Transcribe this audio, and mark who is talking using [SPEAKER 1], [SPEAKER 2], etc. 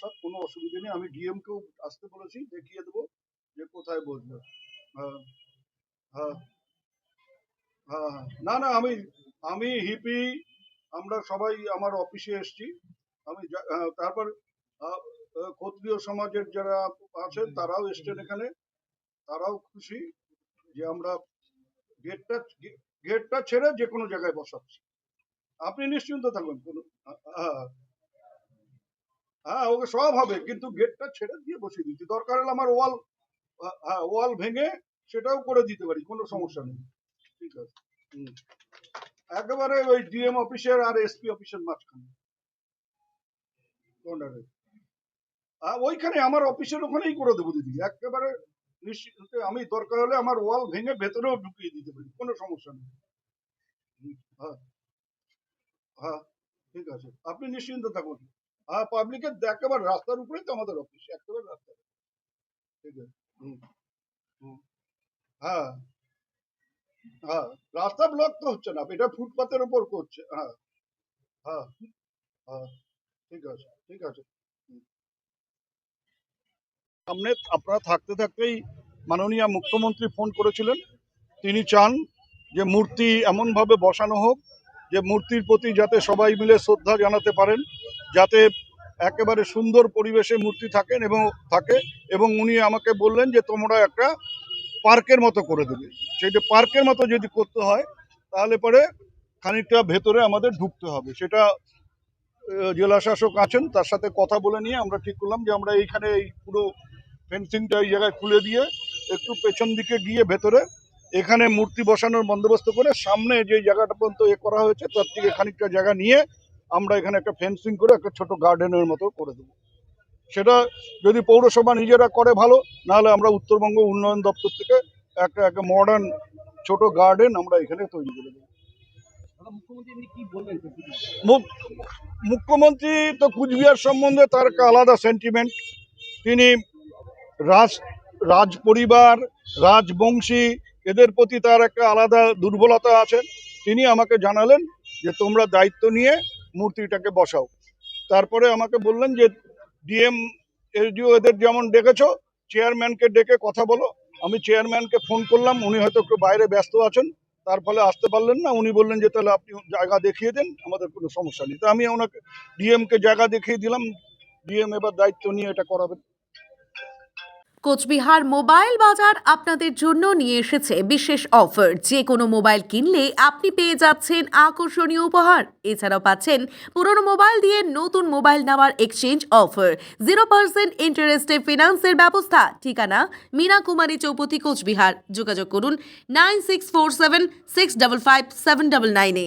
[SPEAKER 1] বসার কোনো অসুবিধা নেই। আমি ডিএম কেও আসতে বলেছি দেখিয়ে দেবো যে কোথায় বসবে। হ্যাঁ হ্যাঁ হ্যাঁ হ্যাঁ। না না আমি আমি হিপি আমরা সবাই আমার অফিসে এসেছি। আমি হ্যাঁ, তারপর ক্ষত্রিয় সমাজের যারা আছেন তারাও এসছেন এখানে। তারাও খুশি যে আমরা গেটটা গেটটা ছেড়ে যে কোনো জায়গায় বসাচ্ছি। আপনি নিশ্চিন্ত থাকুন কোনো হ্যাঁ। হ্যাঁ ওকে সব হবে, কিন্তু গেটটা ছেড়ে দিয়ে বসিয়ে দিচ্ছি। দরকার হলে আমার ওয়াল হ্যাঁ ওয়াল ভেঙে সেটাও করে দিতে পারি, কোনো সমস্যা নেই। ঠিক আছে। একেবারে ওই ডিএম অফিসের আর এসপি অফিসের মাঝখানে। ওইখানে আমার অফিসের ওখানেই করে দেবো দিদি। একেবারে নিশ্চিত আমি দরকার হলে আমার ওয়াল ভেঙে ভেতরেও ঢুকিয়ে দিতে পারি, কোনো সমস্যা নেই। হ্যাঁ। হ্যাঁ ঠিক আছে। আপনি নিশ্চিন্ত থাকুন। হ্যাঁ পাবলিকের একেবারে রাস্তার উপরেই তো আমাদের অফিস একেবারে রাস্তা ঠিক আছে? হ্যাঁ। হ্যাঁ রাস্তা ব্লক তো হচ্ছে না, এটা ফুটপাতের উপর করছে হ্যাঁ। হ্যাঁ হ্যাঁ ঠিক আছে ঠিক আছে। সামনে আপনারা থাকতে থাকতেই মাননীয় মুখ্যমন্ত্রী ফোন করেছিলেন। তিনি চান যে মূর্তি এমনভাবে বসানো হোক, যে মূর্তির প্রতি যাতে সবাই মিলে শ্রদ্ধা জানাতে পারেন। যাতে একেবারে সুন্দর পরিবেশে মূর্তি থাকেন এবং থাকে এবং উনি আমাকে বললেন যে তোমরা একটা পার্কের মতো করে দেবে। সেই যে পার্কের মতো যদি করতে হয়, তাহলে পরে খানিকটা ভেতরে আমাদের ঢুকতে হবে। সেটা জেলা শাসক আছেন, তার সাথে কথা বলে নিয়ে আমরা ঠিক করলাম যে আমরা এইখানে এই পুরো ফেন্সিংটা এই জায়গায় খুলে দিয়ে একটু পেছন দিকে গিয়ে ভেতরে এখানে মূর্তি বসানোর বন্দোবস্ত করে সামনে যে জায়গাটা পর্যন্ত এ করা হয়েছে, তার থেকে খানিকটা জায়গা নিয়ে আমরা এখানে একটা ফেন্সিং করে একটা ছোট গার্ডেনের মতো করে দেবো। সেটা যদি পৌরসভা নিজেরা করে ভালো, নাহলে আমরা উত্তরবঙ্গ উন্নয়ন দপ্তর থেকে একটা একটা মডার্ন ছোট গার্ডেন আমরা এখানে তৈরি করে দেবো। মুখ্যমন্ত্রী তো কুচবিহার সম্বন্ধে তার একটা আলাদা সেন্টিমেন্ট তিনি রাজ রাজ পরিবার রাজবংশী, এদের প্রতি তার একটা আলাদা দুর্বলতা আছে। তিনি আমাকে জানালেন যে তোমরা দায়িত্ব নিয়ে মূর্তিটাকে বসাও। তারপরে আমাকে বললেন যে, ডিএম এসডিও এদের যেমন ডেকেছ, চেয়ারম্যানকে ডেকে কথা বলো। আমি চেয়ারম্যানকে ফোন করলাম, উনি হয়তো একটু বাইরে ব্যস্ত আছেন। তার ফলে আসতে পারলেন না। উনি বললেন যে, তাহলে আপনি জায়গা দেখিয়ে দেন, আমাদের কোনো সমস্যা নেই। তো আমি ওনাকে, ডিএমকে জায়গা দেখিয়ে দিলাম। ডিএম এবার দায়িত্ব নিয়ে এটা করাবেন।
[SPEAKER 2] কোচবিহার মোবাইল বাজার আপনাদের জন্য নিয়ে এসেছে বিশেষ অফার। যে কোনো মোবাইল কিনলে আপনি পেয়ে যাচ্ছেন আকর্ষণীয় উপহার। এছাড়াও পাচ্ছেন পুরনো মোবাইল দিয়ে নতুন মোবাইল নেওয়ার এক্সচেঞ্জ অফার জিরো পার্সেন্ট ইন্টারেস্টে ফিনান্সের ব্যবস্থা। ঠিকানা মীনা কুমারী চৌপতি, কোচবিহার। যোগাযোগ করুন nine six four seven six double five seven double নাইনে